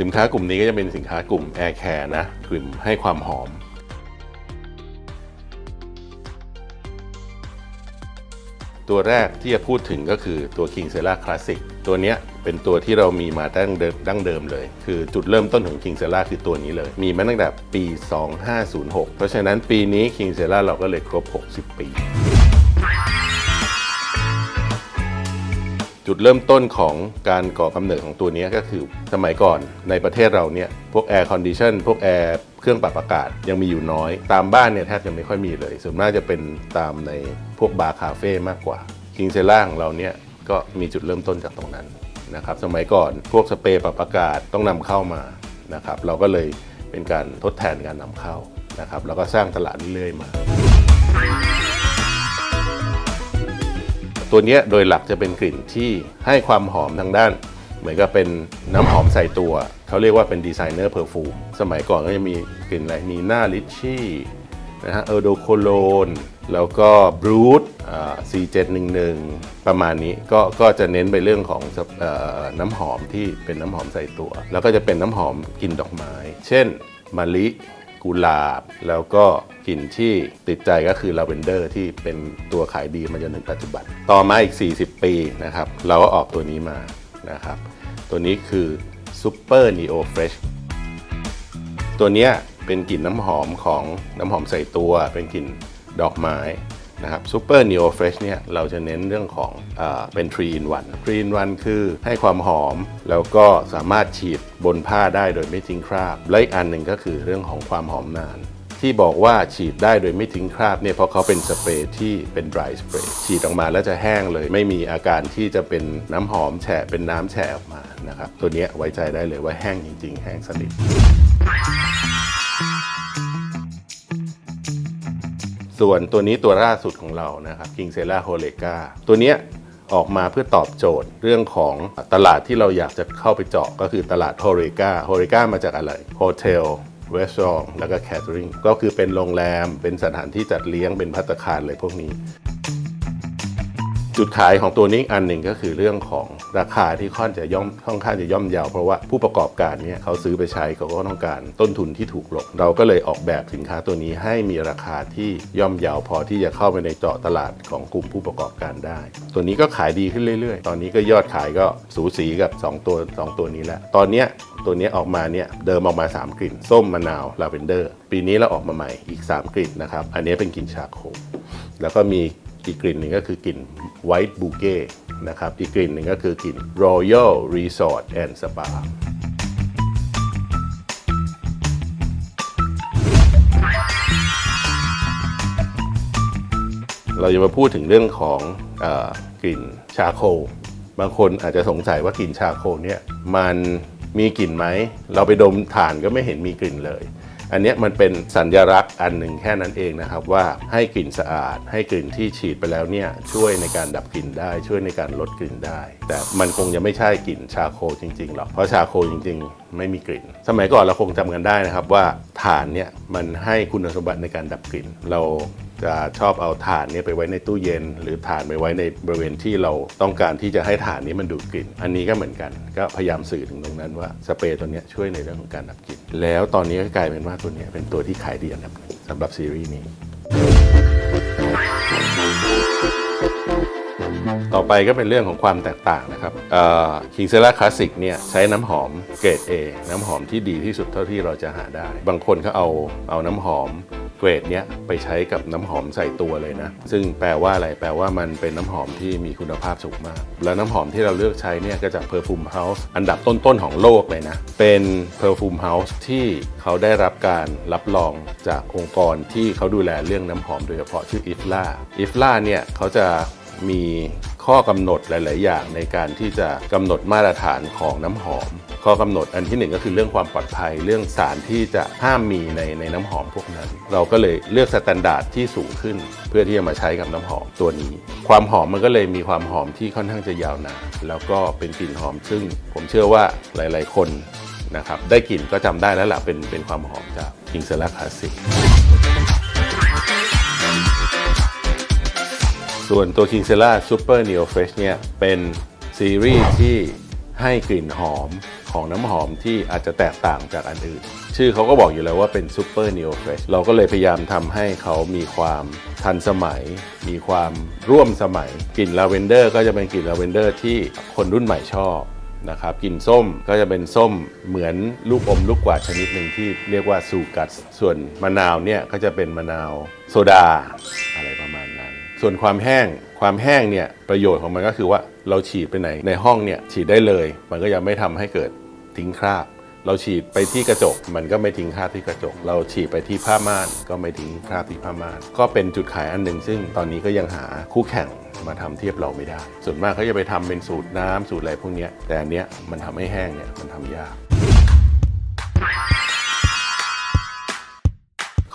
สินค้ากลุ่มนี้ก็จะเป็นสินค้ากลุ่ม Air Care นะกลุ่มให้ความหอมตัวแรกที่จะพูดถึงก็คือตัว King s e l a Classic ตัวเนี้ยเป็นตัวที่เรามีมาตั้งเดิมดั้งเดิมเลย คือจุดเริ่มต้นของ King s e l a คือตัวนี้เลย มีมาตั้งแต่ปี 2506 เพราะฉะนั้นปีนี้ King s e l a เราก็เลยครบ 60 ปี จุดเริ่มต้นของการก่อกำเนิดของตัวนี้ก็คือสมัยก่อนในประเทศเราเนี่ยพวกแอร์คอนดิชันพวกแอร์เครื่องปรับอากาศยังมีอยู่น้อย ตามบ้านเนี่ยแทบจะไม่ค่อยมีเลย ส่วนมากจะเป็นตามในพวกบาร์คาเฟ่มากกว่าคิงเซล่าของเราเนี่ยก็มีจุดเริ่มต้นจากตรงนั้นนะครับสมัยก่อนพวกสเปรย์ปรับอากาศต้องนำเข้ามานะครับเราก็เลยเป็นการทดแทนการนำเข้านะครับแล้วก็สร้างตลาดเรื่อยๆมา ตัวเนี้ยโดยหลักจะเป็นกลิ่นที่ให้ความหอมทางด้าน เหมือนกับเป็นน้ำหอมใส่ตัว เขาเรียกว่าเป็นดีไซเนอร์เพอร์ฟูมสมัยก่อนก็จะมีกลิ่นอะไรมีหน้าลิชชี่นะฮะเออร์โดโคโลนแล้วก็บรูท4711ประมาณนี้ก็ก็จะเน้นไปเรื่องของเออน้ำหอมที่เป็นน้ำหอมใส่ตัว แล้วก็จะเป็นน้ำหอมกลิ่นดอกไม้ เช่นมะลิ กุหลาบ แล้วก็กลิ่นที่ติดใจก็คือลาเวนเดอร์ที่เป็นตัวขายดีมาจนถึงปัจจุบัน ต่อมาอีก 40 ปีนะครับ เราก็ออกตัวนี้มานะครับ ตัวนี้คือ Super Neo Fresh ตัวนี้เป็นกลิ่นน้ำหอมของน้ำหอมใส่ตัว เป็นกลิ่นดอกไม้ นะครับ Super Neo Fresh เนี่ยเราจะเน้นเรื่องของอเป็น3 in 1 3 in 1คือให้ความหอม แล้วก็สามารถฉีดบนผ้าได้โดยไม่ทิ้งคราบ และอีกอันหนึ่งก็คือเรื่องของความหอมนานที่บอกว่าฉีดได้โดยไม่ทิ้งคราบเนี่ยเพราะเขาเป็นสเปรย์ที่เป็น dry spray ฉีดออกมาแล้วจะแห้งเลย ไม่มีอาการที่จะเป็นน้ำหอมแฉะเป็นน้ำแฉะออกมานะครับตัวนี้ไว้ใจได้เลยว่าแห้งจริง ๆ แห้งสนิท ส่วนตัวนี้ตัวล่าสุดของเรานะครับ King s e l a h o l e g a ตัวเนี้ยออกมาเพื่อตอบโจทย์เรื่องของตลาดที่เราอยากจะเข้าไปเจาะก็คือตลาด h o r e g a h o r e g a มาจากอะไร Hotel Restaurant แล้วก็ Catering ก็คือเป็นโรงแรมเป็นสถานที่จัดเลี้ยงเป็นพัตคารเลยพวกนี้ จุดขายของตัวนี้อันหนึ่งก็คือเรื่องของราคาที่ค่อนจะย่อมค่อนข้างจะย่อมเยาวเพราะว่าผู้ประกอบการเนี่ยเขาซื้อไปใช้เขาก็ต้องการต้นทุนที่ถูกลงเราก็เลยออกแบบสินค้าตัวนี้ให้มีราคาที่ย่อมเยาวพอที่จะเข้าไปในเจาะตลาดของกลุ่มผู้ประกอบการได้ ตัวนี้ก็ขายดีขึ้นเรื่อย ๆ ตอนนี้ก็ยอดขายก็สูสีกับ 2 ตัว 2 ตัวนี้แหละตอนเนี้ยตัวนี้ออกมาเนี่ยเดิมออกมา 3 กลิ่น ส้มมะนาวลาเวนเดอร์ ปีนี้เราออกมาใหม่อีก 3 กลิ่นนะครับ อันนี้เป็นกลิ่นชาโคลแล้วก็มี อีกกลิ่นหนึ่งก็คือกลิ่น White Bouquet นะครับอีกกลิ่นหนึ่งก็คือกลิ่น Royal Resort and Spa เราจะมาพูดถึงเรื่องของออกลิ่นชาโคลบางคนอาจจะสงสัยว่ากลิ่นชาโคลเนี่ยมันมีกลิ่นไหม เราไปดมถ่านก็ไม่เห็นมีกลิ่นเลย อันนี้มันเป็นสัญลักษณ์อันหนึ่งแค่นั้นเองนะครับว่าให้กลิ่นสะอาด ให้กลิ่นที่ฉีดไปแล้วเนี่ยช่วยในการดับกลิ่นได้ช่วยในการลดกลิ่นได้ แต่มันคงจะไม่ใช่กลิ่นชาโคลจริงๆหรอกเพราะชาโคลจริง ๆ ไม่มีกลิ่น สมัยก่อนเราคงจำกันได้นะครับว่าถ่านเนี่ยมันให้คุณสมบัติในการดับกลิ่นเรา จะชอบเอาถ่านเนี่ยไปไว้ในตู้เย็น หรือถ่านไปไว้ในบริเวณที่เราต้องการที่จะให้ถ่านนี้มันดูดกลิ่น อันนี้ก็เหมือนกัน ก็พยายามสื่อถึงตรงนั้นว่าสเปรย์ตัวนี้ช่วยในเรื่องของการดับกลิ่น แล้วตอนนี้ก็กลายเป็นว่าตัวนี้เป็นตัวที่ขายดีอันดับหนึ่งสำหรับซีรีส์นี้ ต่อไปก็เป็นเรื่องของความแตกต่างนะครับคิงเซล่าคลาสสิกเนี่ยใช้น้ำหอมเกรด A น้ำหอมที่ดีที่สุดเท่าที่เราจะหาได้ บางคนเขาเอาเอาน้ำหอม เกรดเนี้ยไปใช้กับน้ำหอมใส่ตัวเลยนะ ซึ่งแปลว่าอะไรแปลว่ามันเป็นน้ำหอมที่มีคุณภาพสูงมาก แล้วน้ำหอมที่เราเลือกใช้เนี่ยก็จาก Perfume House อันดับต้นๆของโลกเลยนะ เป็น Perfume House ที่เขาได้รับการรับรองจากองค์กรที่เขาดูแลเรื่องน้ำหอมโดยเฉพาะชื่อ IFLA IFLA เนี่ยเขาจะมี ข้อกำหนดหลาย ๆ อย่างในการที่จะกำหนดมาตรฐานของน้ำหอม ข้อกำหนดอันที่หนึ่งก็คือเรื่องความปลอดภัยเรื่องสารที่จะห้ามมีในในน้ำหอมพวกนั้น เราก็เลยเลือกสแตนดาร์ดที่สูงขึ้น เพื่อที่จะมาใช้กับน้ำหอมตัวนี้ ความหอมมันก็เลยมีความหอมที่ค่อนข้างจะยาวนานแล้วก็เป็นกลิ่นหอมซึ่ง ผมเชื่อว่าหลาย ๆ คนนะครับได้กลิ่นก็จำได้แล้วล่ะเป็นเป็นความหอมจาก King s e l a Classic ส่่วนตัว King s e l a Super Neo Fresh เนี่ยเป็นซีรีส์ที่ให้กลิ่นหอมของน้ำหอมที่อาจจะแตกต่างจากอันอื่น ชื่อเขาก็บอกอยู่แล้วว่าเป็นซูเปอร์นิโอเฟชเราก็เลยพยายามทำให้เขามีความทันสมัย มีความร่วมสมัย กลิ่นลาเวนเดอร์ก็จะเป็นกลิ่นลาเวนเดอร์ที่คนรุ่นใหม่ชอบนะครับกลิ่นส้มก็จะเป็นส้มเหมือนลูกอมลูกกวาดชนิดหนึ่งที่เรียกว่าซูกัสส่วนมะนาวเนี่ยก็จะเป็นมะนาวโซดาอะไรประมาณนั้น ส่วนความแห้งความแห้งเนี่ยประโยชน์ของมันก็คือว่าเราฉีดไปไหนในห้องเนี่ยฉีดได้เลย มันก็ยังไม่ทำให้เกิดทิ้งคราบ เราฉีดไปที่กระจก มันก็ไม่ทิ้งคราบที่กระจก เราฉีดไปที่ผ้าม่าน ก็ไม่ทิ้งคราบที่ผ้าม่าน ก็เป็นจุดขายอันหนึ่งซึ่งตอนนี้ก็ยังหาคู่แข่งมาทำเทียบเราไม่ได้ ส่วนมากเขาจะไปทำเป็นสูตรน้ำสูตรอะไรพวกนี้แต่อันเนี้ยมันทำให้แห้งเนี่ยมันทำยาก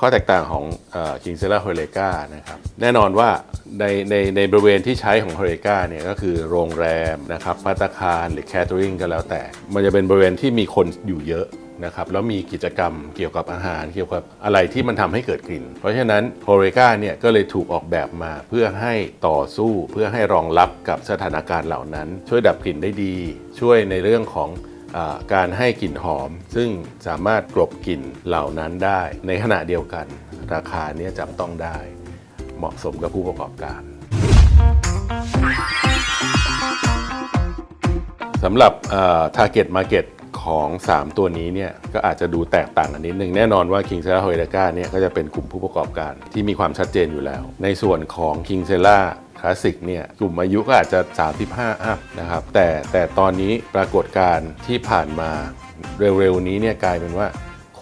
ข้อแตกต่างของคิงเซล่าโฮเลกานะครับแน่นอนว่าในในในบริเวณที่ใช้ของโฮเลกาเนี่ยก็คือโรงแรมนะครับพัตคารหรือแคทเทอริงก็แล้วแต่ มันจะเป็นบริเวณที่มีคนอยู่เยอะนะครับแล้วมีกิจกรรมเกี่ยวกับอาหารเกี่ยวกับอะไรที่มันทำให้เกิดกลิ่น เพราะฉะนั้นโฮเรกาเนี่ยก็เลยถูกออกแบบมาเพื่อให้ต่อสู้เพื่อให้รองรับกับสถานการณ์เหล่านั้น ช่วยดับกลิ่นได้ดี ช่วยในเรื่องของ การให้กลิ่นหอม ซึ่งสามารถกลบกลิ่นเหล่านั้นได้ ในขณะเดียวกัน ราคาเนี้ยจับต้องได้ เหมาะสมกับผู้ประกอบการสำหรับอ่า target market ของ 3 ตัวนี้เนี่ยก็อาจจะดูแตกต่างกันนิดนึงแน่นอนว่า King s e l l a h o y d a g a เนี่ยก็จะเป็นกลุ่มผู้ประกอบการที่มีความชัดเจนอยู่แล้ว ในส่วนของ King s e l l a คลาสสิกเนี่ยกลุ่มอายุก็อาจจะ 35 อัพนะครับ แต่แต่ตอนนี้ปรากฏการณ์ที่ผ่านมาเร็วๆนี้เนี่ยกลายเป็นว่า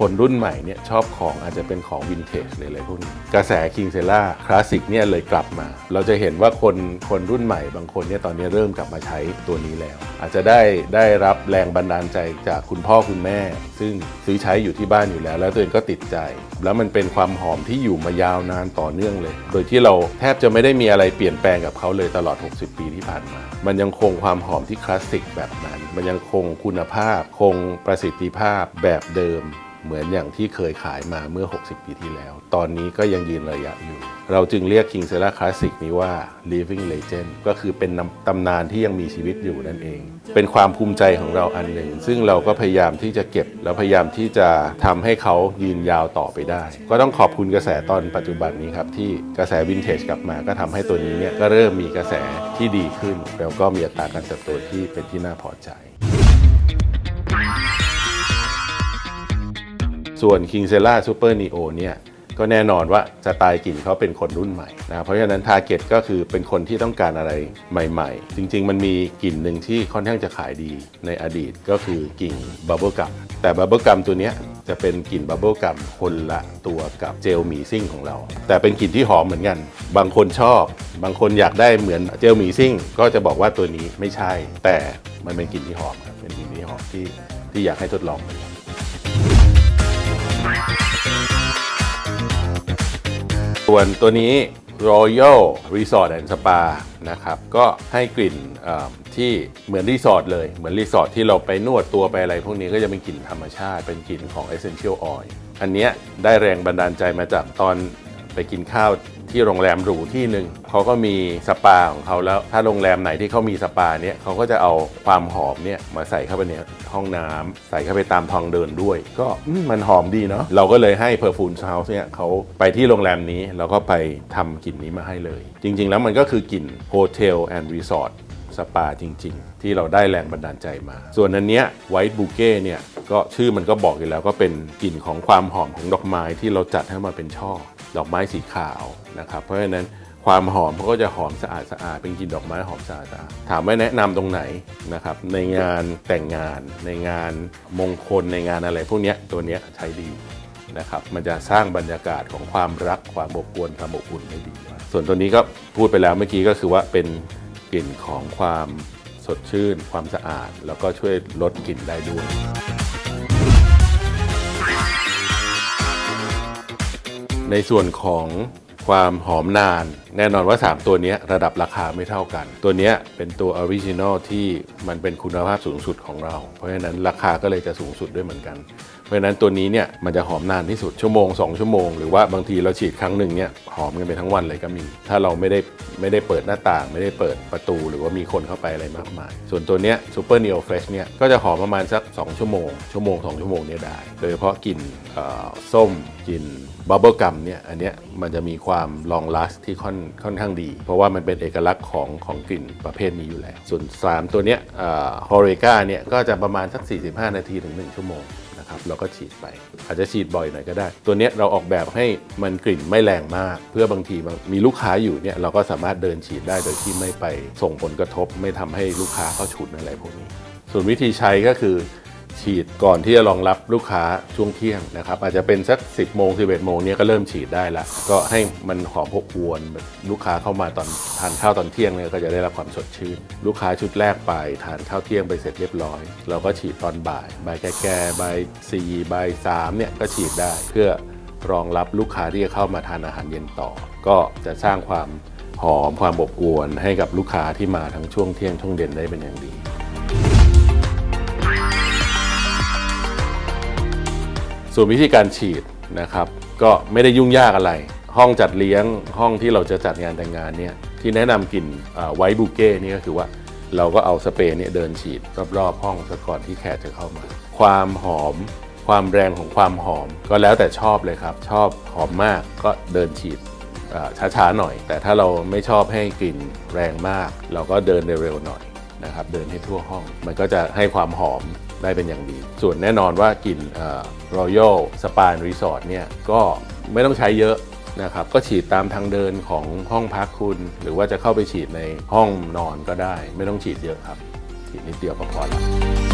คนรุ่นใหม่เนี่ยชอบของอาจจะเป็นของวินเทจเลยอะไรพวกนี้กระแส King s e l l a คลาสสิกเนี่ยเลยกลับมา เราจะเห็นว่าคนคนรุ่นใหม่บางคนเนี่ยตอนนี้เริ่มกลับมาใช้ตัวนี้แล้ว อาจจะได้ได้รับแรงบันดาลใจจากคุณพ่อคุณแม่ ซึ่งซื้อใช้อยู่ที่บ้านอยู่แล้ว แล้วตัวเองก็ติดใจ แล้วมันเป็นความหอมที่อยู่มายาวนานต่อเนื่องเลย โดยที่เราแทบจะไม่ได้มีอะไรเปลี่ยนแปลงกับเขาเลยตลอด 60 ปีที่ผ่านมา มันยังคงความหอมที่คลาสสิกแบบนั้น มันยังคงคุณภาพ คงประสิทธิภาพแบบเดิม เหมือนอย่างที่เคยขายมาเมื่อ 60 ปีที่แล้ว ตอนนี้ก็ยังยืนระยะอยู่ เราจึงเรียก King s e l a Classic นี้ว่า Living Legend ก็คือเป็นตำนานที่ยังมีชีวิตอยู่นั่นเอง เป็นความภูมิใจของเราอันหนึ่ง ซึ่งเราก็พยายามที่จะเก็บ แล้วพยายามที่จะทำให้เขายืนยาวต่อไปได้ ก็ต้องขอบคุณกระแสตอนปัจจุบันนี้ครับ ที่กระแสวินเทจกลับมาก็ทำให้ตัวนี้เนี่ยก็เริ่มมีกระแสที่ดีขึ้น แล้วก็มีอัตราการเติบโตที่เป็นที่น่าพอใจ ส่วน King s e l l a Super Neo เนี่ยก็แน่นอนว่าสไตล์กลิ่นเขาเป็นคนรุ่นใหม่นะเพราะฉะนั้นทาร์เก็ตก็คือเป็นคนที่ต้องการอะไรใหม่ ๆ จริง ๆ มันมีกลิ่นหนึ่งที่ค่อนข้างจะขายดีในอดีตก็คือกลิ่นบับเบิลกัมแต่บับเบิลกัมตัวนี้จะเป็นกลิ่นบับเบิลกัมคนละตัวกับเจลหมีซิ่งของเรา แต่เป็นกลิ่นที่หอมเหมือนกัน บางคนชอบ บางคนอยากได้เหมือนเจลหมีซิ่ง ก็จะบอกว่าตัวนี้ไม่ใช่ แต่มันเป็นกลิ่นที่หอมครับเป็นกลิ่นที่หอมที่ที่อยากให้ทดลองเหมือนกัน ส่วนตัวนี้ Royal Resort and Spa นะครับ ก็ให้กลิ่นที่เหมือนรีสอร์ทเลย เหมือนรีสอร์ทที่เราไปนวดตัวไปอะไร พวกนี้ก็จะเป็นกลิ่นธรรมชาติ เป็นกลิ่นของ Essential Oil อันเนี้ยได้แรงบันดาลใจมาจากตอนไปกินข้าว ที่โรงแรมหรูที่หนึ่งเขาก็มีสปาของเขาแล้ว ถ้าโรงแรมไหนที่เขามีสปาเนี่ยเขาก็จะเอาความหอมเนี่ยมาใส่เข้าไปในห้องน้ำใส่เข้าไปตามทางเดินด้วย ก็มันหอมดีเนาะเราก็เลยให้ Perfume House เนี่ยเขาไปที่โรงแรมนี้แล้วก็ไปทำกลิ่นนี้มาให้เลย จริง ๆ แล้วมันก็คือกลิ่น Hotel and Resort สปาจริง ๆ ที่เราได้แรงบันดาลใจมา ส่วนอันเนี้ยไวท์บูเก้เนี่ยก็ชื่อมันก็บอกอยู่แล้วก็เป็นกลิ่นของความหอมของดอกไม้ที่เราจัดให้มาเป็นช่อ ดอกไม้สีขาวนะครับ เพราะฉะนั้นความหอมเขาก็จะหอมสะอาดสะอาดเป็นกลิ่นดอกไม้หอมสะอาดสะอาดถามว่าแนะนำตรงไหนนะครับ ในงานแต่งงาน ในงานมงคลในงานอะไร พวกนี้ตัวนี้ใช้ดีนะครับ มันจะสร้างบรรยากาศของความรักความอบอวลความอบอุ่นได้ดี ส่วนตัวนี้ก็พูดไปแล้วเมื่อกี้ก็คือว่าเป็นกลิ่นของความสดชื่น ความสะอาด แล้วก็ช่วยลดกลิ่นได้ด้วย ในส่วนของความหอมนาน แน่นอนว่า 3 ตัวนี้ระดับราคาไม่เท่ากัน ตัวนี้เป็นตัวออริจินอลที่มันเป็นคุณภาพสูงสุดของเรา เพราะฉะนั้นราคาก็เลยจะสูงสุดด้วยเหมือนกัน ราะราะฉะนั้นตัวนี้เนี่ยมันจะหอมนานที่สุดชั่วโมง 2 ชั่วโมง หรือว่าบางทีเราฉีดครั้งหนึ่งเนี่ยหอมกันไปทั้งวันเลยก็มี ถ้าเราไม่ได้ไม่ได้เปิดหน้าต่าง ไม่ได้เปิดประตูหรือว่ามีคนเข้าไปอะไรมากมาย ส่วนตัวเนี้ย Super Neo Fresh เนี่ยก็จะหอมประมาณสัก 2 ชั่วโมง ชั่วโมง 2 ชั่วโมงเนี่ยได้ โดยเฉพาะกลิ่นส้มกลิ่นบับเบิลกัมเนี่ยอันเนี้ยมันจะมีความลองลัสที่ค่อนค่อนข้างดี เพราะว่ามันเป็นเอกลักษณ์ของของกลิ่นประเภทนี้อยู่แล้ว ส่วน 3 ตัวเนี้ยฮอริก้าเนี่ยก็จะประมาณสัก 45 นาทีถึง 1 ชั่วโมง นะครับเราก็ฉีดไป อาจจะฉีดบ่อยหน่อยก็ได้ ตัวนี้เราออกแบบให้มันกลิ่นไม่แรงมาก เพื่อบางทีมีลูกค้าอยู่เนี่ยเราก็สามารถเดินฉีดได้โดยที่ไม่ไปส่งผลกระทบ ไม่ทำให้ลูกค้าเขาฉุนอะไรพวกนี้ ส่วนวิธีใช้ก็คือ ฉีดก่อนที่จะรองรับลูกค้าช่วงเที่ยงนะครับอาจจะเป็นสัก 10โมง11โมงเนี่ยก็เริ่มฉีดได้ละก็ให้มันหอมพกอวนลูกค้าเข้ามาตอนทานข้าวตอนเที่ยงเนี่ยก็จะได้รับความสดชื่น ลูกค้าชุดแรกไปทานข้าวเที่ยงไปเสร็จเรียบร้อย เราก็ฉีดตอนบ่ายบ่ายแก่ๆบ่ายสี่บ่ายสามเนี่ยก็ฉีดได้เพื่อรองรับลูกค้าที่จะเข้ามาทานอาหารเย็นต่อ ก็จะสร้างความหอมความอบอวนให้กับลูกค้าที่มาทั้งช่วงเที่ยงช่วงเย็นได้เป็นอย่างดี ส่วนวิธีการฉีดนะครับ ก็ไม่ได้ยุ่งยากอะไร ห้องจัดเลี้ยงห้องที่เราจะจัดงานแต่งงานเนี่ยที่แนะนำกลิ่นไวบูเก้นี่ก็คือว่าเราก็เอาสเปรย์เนี่ยเดินฉีดรอบๆห้องซะก่อนที่แขกจะเข้ามา ความหอม ความแรงของความหอม ก็แล้วแต่ชอบเลยครับ ชอบหอมมากก็เดินฉีดช้าๆหน่อย แต่ถ้าเราไม่ชอบให้กลิ่นแรงมาก เราก็เดินเร็วๆหน่อยนะครับ เดินให้ทั่วห้อง มันก็จะให้ความหอม ได้เป็นอย่างดี ส่วนแน่นอนว่ากลิ่นรอยัลสปารีสอร์ทเนี่ยก็ไม่ต้องใช้เยอะนะครับก็ฉีดตามทางเดินของห้องพักคุณ หรือว่าจะเข้าไปฉีดในห้องนอนก็ได้ ไม่ต้องฉีดเยอะครับ ฉีดนิดเดียวก็พอแล้ว